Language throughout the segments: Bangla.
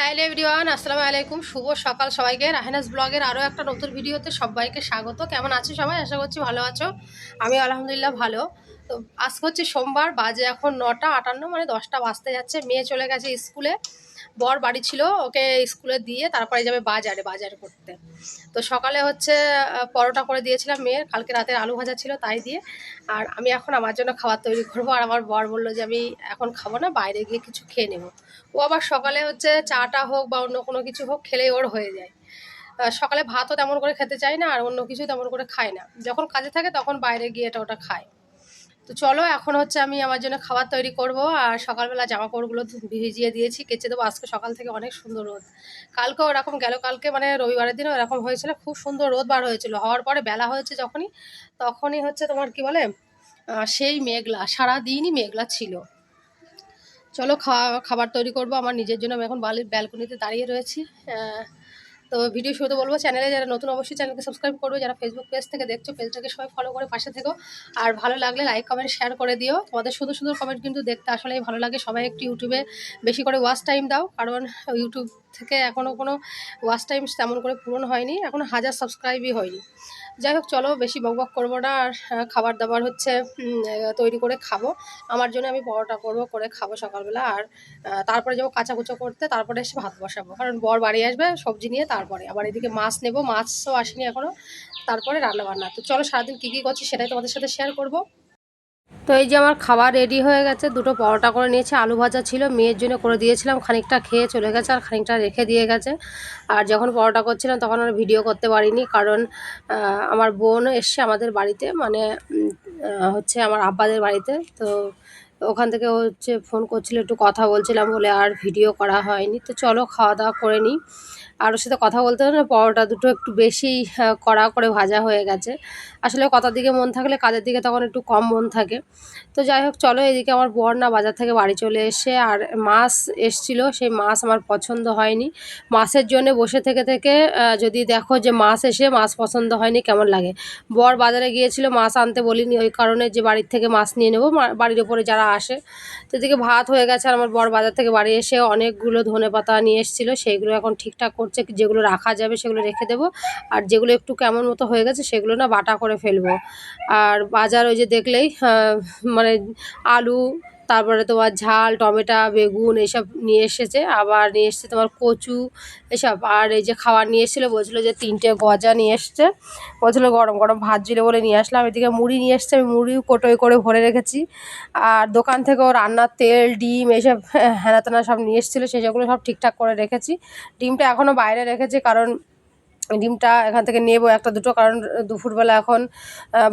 হ্যালো এভরিওয়ান আসসালামু আলাইকুম শুভ সকাল সবাইকে। রাহেনাস ব্লগের আরও একটা নতুন ভিডিওতে সবাইকে স্বাগত। কেমন আছো সবাই? আশা করছি ভালো আছো। আমি আলহামদুলিল্লাহ ভালো। তো আজকে হচ্ছে সোমবার, বাজে এখন নটা আটান্ন মানে দশটা বাজতে যাচ্ছে। মেয়ে চলে গেছে স্কুলে। বর বাড়ি ছিল, ওকে স্কুলে দিয়ে তারপরে যাবে বাজারে, বাজার করতে। তো সকালে হচ্ছে পরোটা করে দিয়েছিলাম মেয়ের, কালকে রাতের আলু ভাজা ছিল তাই দিয়ে। আর আমি এখন আমার জন্য খাবার তৈরি করব। আর আমার বর বলল যে, আমি এখন খাব না, বাইরে গিয়ে কিছু খেয়ে নেব। ও আবার সকালে হচ্ছে চাটা হোক বা অন্য কোনো কিছু হোক খেলেই ওর হয়ে যায়। সকালে ভাতও তেমন করে খেতে চায় না, আর অন্য কিছু তেমন করে খায় না। যখন কাজে থাকে তখন বাইরে গিয়ে এটা ওটা খায়। তো চলো, এখন হচ্ছে আমি আমার জন্য খাবার তৈরি করব, আর সকালবেলা জামা কাপড়গুলো ভিজিয়ে দিয়েছি, কেচে দেবো। আজকে সকাল থেকে অনেক সুন্দর রোদ। কালকে ওরকম গেল, কালকে মানে রবিবারের দিনও এরকম হয়েছিল, খুব সুন্দর রোদ বার হয়েছিল। হওয়ার পরে বেলা হয়েছে যখনই, তখনই হচ্ছে তোমার কি বলে সেই মেঘলা সারা দিনই মেঘলা ছিল। চলো, খাওয়া, খাবার তৈরি করব। আমার নিজের জন্য আমি এখন বালির ব্যালকনিতে দাঁড়িয়ে রয়েছি। তো ভিডিও শুরুতে বলব চ্যানেলে যারা নতুন অবশ্যই চ্যানেলকে সাবস্ক্রাইব করবে। যারা ফেসবুক পেজ থেকে দেখছ পেজটাকে সবাই ফলো করে পাশে থেকো। আর ভালো লাগলে লাইক কমেন্ট শেয়ার করে দিও। তোমাদের সুন্দর সুন্দর কমেন্ট কিন্তু দেখতে আসলেই ভালো লাগে। সবাই একটু ইউটিউবে বেশি করে ওয়াচ টাইম দাও। কারণ ইউটিউব থেকে এখনও কোনো ওয়াচ টাইম তেমন করে পূরণ হয়নি। এখন হাজার সাবস্ক্রাইবই হয়নি। যাই হোক, চলো, বেশি বক বক করব না। আর খাবার দাবার হচ্ছে তৈরি করে খাব। আমার জন্য আমি পরোটা করব, করে খাব সকালবেলা। আর তারপরে যাব কাঁচাকুচো করতে। তারপরে এসে ভাত বসাবো। কারণ বর বাড়ি আসবে, সবজি নিয়ে তারপরে। আবার এদিকে মাছ নেব, মাছও আসেনি এখনও তারপরে রান্না বান্না তো চলো, সারাদিন কী কী করছি সেটাই তোমাদের সাথে শেয়ার করব। তো এই যে আমার খাবার রেডি হয়ে গেছে, দুটো পরোটা করে নিয়েছে, আলু ভাজা ছিল, মেয়ের জন্য করে দিয়েছিলাম, খানিকটা খেয়ে চলে গেছে আর খানিকটা রেখে দিয়ে গেছে। আর যখন পরোটা করছিলাম তখন আর ভিডিও করতে পারিনি কারণ আমার বোন এসছে আমাদের বাড়িতে মানে হচ্ছে আমার আব্বাদের বাড়িতে, তো ওখান থেকে হচ্ছে ফোন করছিল একটু কথা বলছিলাম বলে আর ভিডিও করা হয়নি। তো চলো খাওয়া দাওয়া করে নিই। আর ওর সাথে কথা বলতে না পরোটা দুটো একটু বেশি আহ, কড়া করে ভাজা হয়ে গেছে। আসলে কথার দিকে মন থাকলে কাজের দিকে তখন একটু কম মন থাকে। তো যাই হোক চলো এদিকে আমার বর না বাজার থেকে বাড়ি চলে এসে আর মাছ এসছিল সেই মাছ আমার পছন্দ হয়নি। মাছের জন্য বসে থেকে থেকে যদি দেখো যে মাছ এসে মাছ পছন্দ হয়নি কেমন লাগে? বর বাজারে গিয়েছিল মাছ আনতে বলিনি ওই কারণে যে বাড়ির থেকে মাছ নিয়ে নেব বাড়ির ওপরে যারা আসে। তো এদিকে ভাত হয়ে গেছে আর আমার বড় বাজার থেকে বাড়ি এসে অনেকগুলো ধনে পাতা নিয়ে এসেছিল। সেইগুলো এখন ঠিকঠাক করছে, যেগুলো রাখা যাবে সেগুলো রেখে দেবো। আর যেগুলো একটু কেমন মতো হয়ে গেছে সেগুলো না বাটা করে ফেলব। আর বাজার ওই যে দেখলেই মানে আলু তারপরে তোমার ঝাল, টমেটো, বেগুন এইসব নিয়ে এসেছে। আবার নিয়ে এসেছে তোমার কচু এসব। আর এই যে খাবার নিয়ে এসেছিল, বলছিলো যে তিনটে গজা নিয়ে এসছে। বলছিলো গরম গরম ভাজছিল বলে নিয়ে আসলাম। এদিকে মুড়ি নিয়ে এসছে, আমি মুড়িও কোটোয় করে ভরে রেখেছি। আর দোকান থেকেও রান্নার তেল, ডিম এইসব হ্যানা তেনা সব নিয়ে এসেছিল। সেগুলো সব ঠিকঠাক করে রেখেছি। ডিমটা এখনও বাইরে রেখেছি কারণ ডিমটা এখান থেকে নেব, একটা দুটো, কারণ দুপুরবেলা এখন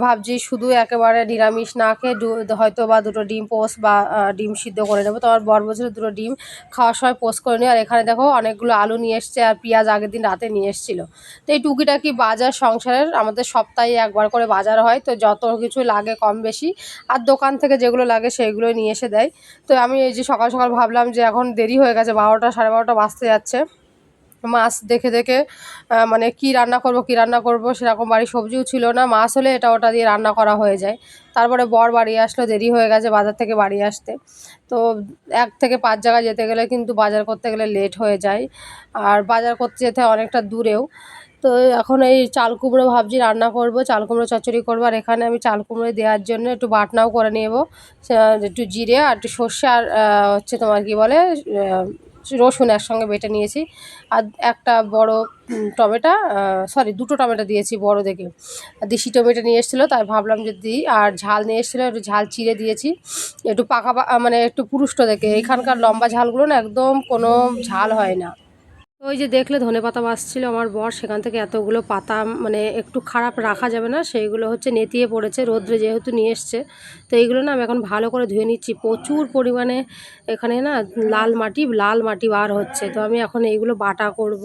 ভাবছি শুধু একেবারে নিরামিষ না খেয়ে হয়তো বা দুটো ডিম পোস্ট বা ডিম সিদ্ধ করে নেব। তো আমার বর বছর দুটো ডিম খাওয়ার সময় পোস্ট করে নিই আর এখানে দেখো অনেকগুলো আলু নিয়ে এসছে আর পেঁয়াজ আগের দিন রাতে নিয়ে এসেছিল। তো এই টুকিটাকি বাজার সংসারের আমাদের সপ্তাহে একবার করে বাজার হয়। তো যত কিছু লাগে কম বেশি, আর দোকান থেকে যেগুলো লাগে সেইগুলোই নিয়ে এসে দেয়। তো আমি এই যে সকাল সকাল ভাবলাম যে এখন দেরি হয়ে গেছে, বারোটা সাড়ে বারোটা বাজতে যাচ্ছে। মাছ দেখে দেখে মানে কি রান্না করব, কি রান্না করব, সেরকম বাড়ি সবজিও ছিল না। মাছ হলে এটা ওটা দিয়ে রান্না করা হয়ে যায়। তারপরে বর বাড়ি আসলো, দেরি হয়ে গেছে বাজার থেকে বাড়ি আসতে। তো এক থেকে পাঁচ জায়গায় যেতে গেলে কিন্তু বাজার করতে গেলে লেট হয়ে যায়। আর বাজার করতে যেতে অনেকটা দূরেও। তো এখন এই চাল কুমড়ো ভাবছি রান্না করব, চাল কুমড়ো চচ্চড়ি করব। আর এখানে আমি চাল কুমড়ো দেওয়ার জন্য একটু বাটনাও করে নেব। একটু জিরে আর একটু সর্ষে আর হচ্ছে তোমার কি বলে রসুন একসঙ্গে বেটে নিয়েছি। আর একটা বড় টমেটা সরি দুটো টমেটো দিয়েছি বড় দেখে। দেশি টমেটো নিয়ে এসেছিল, তাই ভাবলাম যে দিই। আর ঝাল নিয়ে এসেছিল, একটু ঝাল চিড়ে দিয়েছি। একটু পাকা মানে একটু পুরুষ্ট দেখে। এখানকার লম্বা ঝালগুলো না একদম কোনো ঝাল হয় না। ওই যে দেখলে ধনে পাতা বাসছিল আমার বর, সেখান থেকে এতগুলো পাতা মানে একটু খারাপ রাখা যাবে না, সেইগুলো হচ্ছে নেতিয়ে পড়েছে, রোদ্রে যেহেতু নিয়ে এসছে। তো এইগুলো না আমি এখন ভালো করে ধুয়ে নিচ্ছি। প্রচুর পরিমাণে এখানে না লাল মাটি লাল মাটি বার হচ্ছে। তো আমি এখন এইগুলো বাটা করব।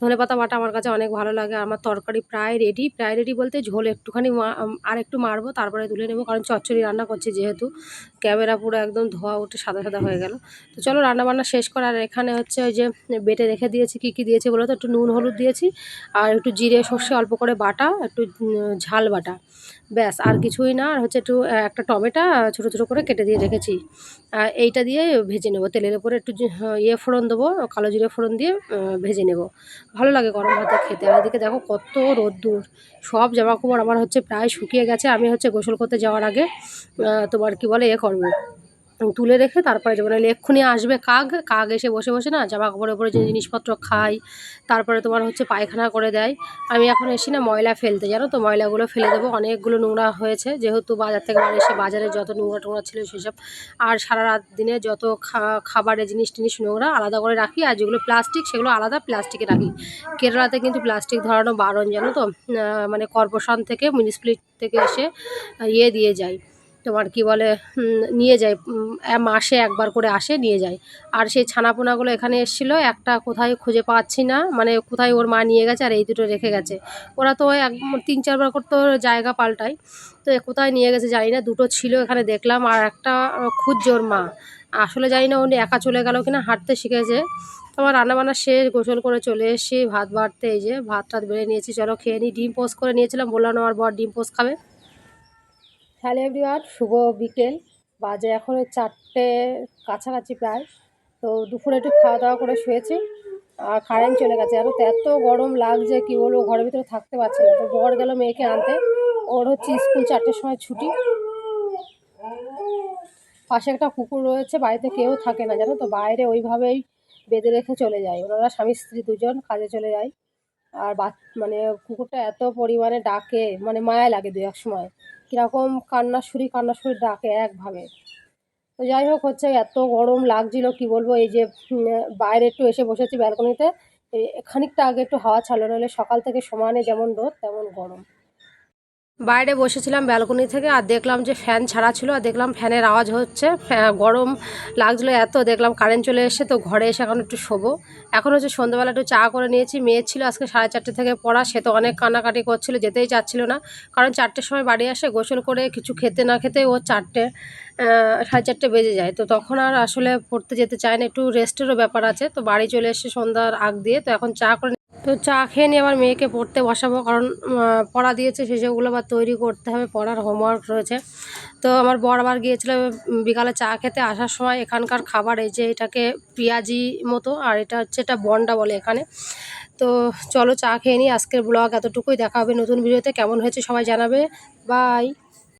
ধনে পাতা বাটা আমার কাছে অনেক ভালো লাগে আমার তরকারি প্রায় রেডি প্রায় রেডি বলতে ঝোল একটুখানি আর একটু মারবো, তারপরে তুলে নেব, কারণ চচ্চড়ি রান্না করছি যেহেতু। ক্যামেরা পুরো একদম ধোয়া উঠে সাদা সাদা হয়ে গেল। তো চলো রান্না বান্না শেষ করে, আর এখানে হচ্ছে ওই যে বেটে রেখে দিয়েছি, কী কী দিয়েছি বলো তো? একটু নুন, হলুদ দিয়েছি, আর একটু জিরে, সর্ষে, অল্প করে বাটা, একটু ঝাল বাটা, ব্যাস, আর কিছুই না, আর হচ্ছে একটু একটা টমেটো ছোটো ছোটো করে কেটে দিয়ে রেখেছি। এইটা দিয়ে ভেজে নেব, তেলের উপরে একটু ইয়ে ফোড়ন দেবো, কালো জিরে ফোড়ন দিয়ে ভেজে নেব। ভালো লাগে গরম ভাতে খেতে। আর এদিকে দেখো কত রোদ্দুর। সব জামাকাপড় আমার হচ্ছে প্রায় শুকিয়ে গেছে। আমি হচ্ছে গোসল করতে যাওয়ার আগে তোমার কি বলে, এ করব। তুলে রেখে তারপরে যাব। নাহলে এক্ষুনি আসবে কাক কাক এসে বসে বসে না জামা কাপড়ের উপরে যে জিনিসপত্র খাই তারপরে তোমার হচ্ছে পায়খানা করে দেয়। আমি এখন এসি না ময়লা ফেলতে জানো তো ময়লাগুলো ফেলে দেবো। অনেকগুলো নোংরা হয়েছে যেহেতু বাজার থেকে বাড়ি এসে বাজারে যত নোংরা টোংরা ছিল সেসব আর সারা রাত দিনে যত খা- খাবারের জিনিস টিনিস নোংরা আলাদা করে রাখি আর যেগুলো প্লাস্টিক সেগুলো আলাদা প্লাস্টিকে রাখি। কেরালাতে কিন্তু প্লাস্টিক ধরানো বারণ জানো তো? মানে কর্পোরেশন থেকে মিউনিসিপ্যালিটি থেকে এসে ইয়ে দিয়ে যায়। তোমার কি বলে নিয়ে যায় মাসে একবার করে আসে, নিয়ে যায়। আর সেই ছানাপোনাগুলো এখানে এসেছিল, একটা কোথায় খুঁজে পাচ্ছি না মানে কোথায় ওর মা নিয়ে গেছে আর এই দুটো রেখে গেছে। ওরা তো এক, তিন চারবার করে তো জায়গা পাল্টায়, তো কোথায় নিয়ে গেছে জানি না, দুটো ছিল এখানে দেখলাম, আর একটা খুঁজছে ওর মা। আসলে জানি না উনি একা চলে গেল কিনা, হাঁটতে শিখেছে। তো আমার রান্নাবান্না শেষ, গোসল করে চলে এসেছি, ভাত বাড়তে এই যে ভাত টাত বেড়ে নিয়েছি, চলো খেয়ে নিই ডিম পোস্ট করে নিয়েছিলাম, বললাম আমার বর ডিম পোস্ট খাবে। হ্যালো এভরিওয়ান, শুভ বিকেল। বাজে এখন ওই চারটে কাছাকাছি প্রায়। তো দুপুরে একটু খাওয়া দাওয়া করে শুয়েছি আর কারেন্ট চলে গেছে। আর এত গরম লাগছে, কি বলব, ঘরের ভিতরে থাকতে পারছি না। তো বর গেল মেয়েকে আনতে। ওর হচ্ছে স্কুল চারটের সময় ছুটি। পাশে একটা কুকুর রয়েছে, বাড়িতে কেউ থাকে না, জানো তো? বাইরে ওইভাবেই বেঁধে রেখে চলে যায়। ওনারা স্বামী, স্ত্রী দুজন কাজে চলে যায়। আর বাচ মানে কুকুরটা এত পরিমাণে ডাকে মানে মায়া লাগে দু এক সময়। কীরকম কান্নাসুরি কান্নাসুরি ডাকে একভাবে। তো যাই হোক, হচ্ছে এত গরম লাগছিল, কি বলব, এই যে বাইরে একটু এসে বসেছি ব্যালকনিতে। খানিকটা আগে একটু হাওয়া ছাড়লো নাহলে সকাল থেকে সমানে যেমন রোদ, তেমন গরম। বাইরে বসেছিলাম ব্যালকনি থেকে আর দেখলাম যে ফ্যান ছাড়া ছিল আর দেখলাম ফ্যানের আওয়াজ হচ্ছে গরম লাগছিল এত, দেখলাম কারেন্ট চলে এসে তো ঘরে এসে এখন একটু শোবো। এখন হচ্ছে সন্ধ্যাবেলা একটু চা করে নিয়েছি, মেয়ে ছিল আজকে সাড়ে চারটে থেকে পড়া, সে তো অনেক কান্নাকাটি করছিল, যেতেই চাচ্ছিল না। কারণ চারটের সময় বাড়ি আসে, গোসল করে কিছু খেতে না খেতে ও চারটে সাড়ে চারটে বেজে যায়। তো তখন আর আসলে পড়তে যেতে চায় না, একটু রেস্টেরও ব্যাপার আছে। তো বাড়ি চলে এসে সন্ধ্যার আগ দিয়ে, তো এখন চা করে তো চা খেয়ে নিয়ে আমার মেয়েকে পড়তে বসাবো কারণ পড়া দিয়েছে সেসবগুলো আবার তৈরি করতে হবে, পড়ার হোমওয়ার্ক রয়েছে। তো আমার বর আবার গিয়েছিল বিকালে চা খেতে আসার সময় এখানকার খাবার এই যে এটাকে পেঁয়াজি মতো আর এটা হচ্ছে এটা বন্ডা বলে এখানে। তো চলো চা খেয়ে নিই, আজকের ব্লগ এতটুকুই, দেখা হবে নতুন ভিডিওতে কেমন হয়েছে সবাই জানাবে। বাই